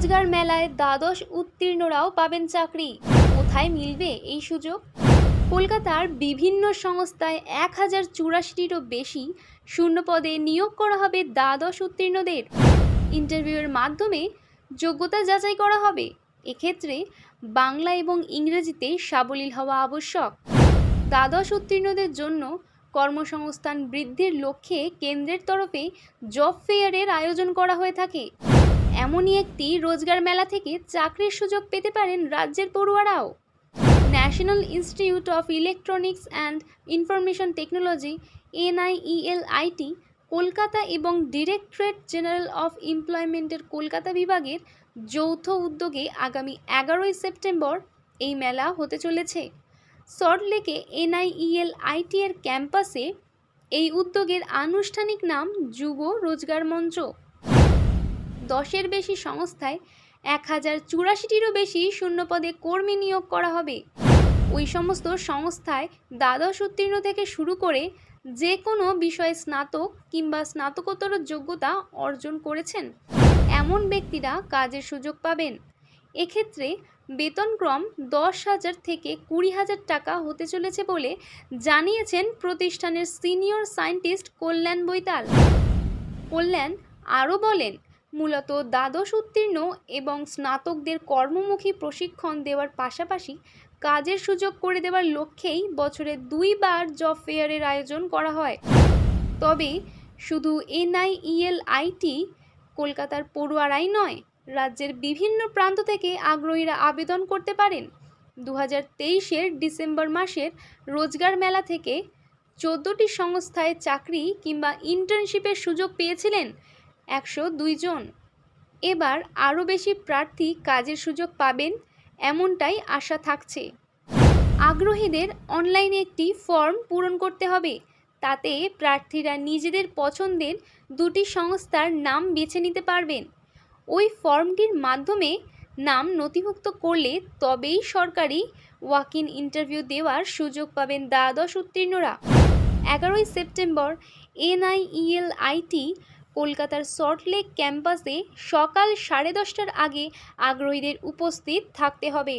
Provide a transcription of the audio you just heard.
রোজগার মেলায় দ্বাদশ উত্তীর্ণরাও পাবেন চাকরি। কোথায় মিলবে এই সুযোগ? কলকাতার বিভিন্ন সংস্থায় এক হাজার চুরাশিটিরও বেশি শূন্যপদে নিয়োগ করা হবে দ্বাদশ উত্তীর্ণদের। ইন্টারভিউয়ের মাধ্যমে যোগ্যতা যাচাই করা হবে। এক্ষেত্রে বাংলা এবং ইংরেজিতে সাবলীল হওয়া আবশ্যক। দ্বাদশ উত্তীর্ণদের জন্য কর্মসংস্থান বৃদ্ধির লক্ষ্যে কেন্দ্রের তরফে জব ফেয়ারের আয়োজন করা হয়ে থাকে। এমনই একটি রোজগার মেলা থেকে চাকরির সুযোগ পেতে পারেন রাজ্যের পড়ুয়ারাও। National institute of electronics and information technology, NIELIT, Kolkata এবং ডিরেক্টরেট জেনারেল অফ এমপ্লয়মেন্টের কলকাতা বিভাগের যৌথ উদ্যোগে আগামী এগারোই সেপ্টেম্বর এই মেলা হতে চলেছে। সল্টলেকে এনআইইএলআইটি এর ক্যাম্পাসে এই উদ্যোগের আনুষ্ঠানিক নাম যুব রোজগার মঞ্চ। দশের বেশি সংস্থায় এক হাজার চুরাশিটিরও বেশি শূন্যপদে কর্মী নিয়োগ করা হবে। ওই সমস্ত সংস্থায় দ্বাদশ উত্তীর্ণ থেকে শুরু করে যে কোনো বিষয়ে স্নাতক কিংবা স্নাতকোত্তর যোগ্যতা অর্জন করেছেন, এমন ব্যক্তিরা কাজের সুযোগ পাবেন। এক্ষেত্রে বেতনক্রম দশ হাজার থেকে কুড়ি হাজার টাকা হতে চলেছে বলে জানিয়েছেন প্রতিষ্ঠানের সিনিয়র সায়েন্টিস্ট কল্যাণ বৈতাল। কল্যাণ আরও বলেন মূলত দ্বাদশ উত্তীর্ণ এবং স্নাতকদের কর্মমুখী প্রশিক্ষণ দেওয়ার পাশাপাশি কাজের সুযোগ করে দেওয়ার লক্ষ্যেই বছরে দুইবার জব ফেয়ারের আয়োজন করা হয়। তবে শুধু এনআইইএলআইটি কলকাতার পড়ুয়ারাই নয়, রাজ্যের বিভিন্ন প্রান্ত থেকে আগ্রহীরা আবেদন করতে পারেন। দু হাজার ডিসেম্বর মাসের রোজগার মেলা থেকে চোদ্দোটি সংস্থায় চাকরি কিংবা ইন্টার্নশিপের সুযোগ পেয়েছিলেন একশো জন। এবার আরও বেশি প্রার্থী কাজের সুযোগ পাবেন এমনটাই আশা থাকছে। আগ্রহীদের অনলাইনে একটি ফর্ম পূরণ করতে হবে, তাতে প্রার্থীরা নিজেদের পছন্দের দুটি সংস্থার নাম বেছে নিতে পারবেন। ওই ফর্মটির মাধ্যমে নাম নথিভুক্ত করলে তবেই সরকারি ওয়াক ইন ইন্টারভিউ দেওয়ার সুযোগ পাবেন দ্বাদশ উত্তীর্ণরা। এগারোই সেপ্টেম্বর এনআইইএলআইটি কলকাতার সল্টলেক ক্যাম্পাসে সকাল সাড়ে দশটার আগে আগ্রহীদের উপস্থিত থাকতে হবে।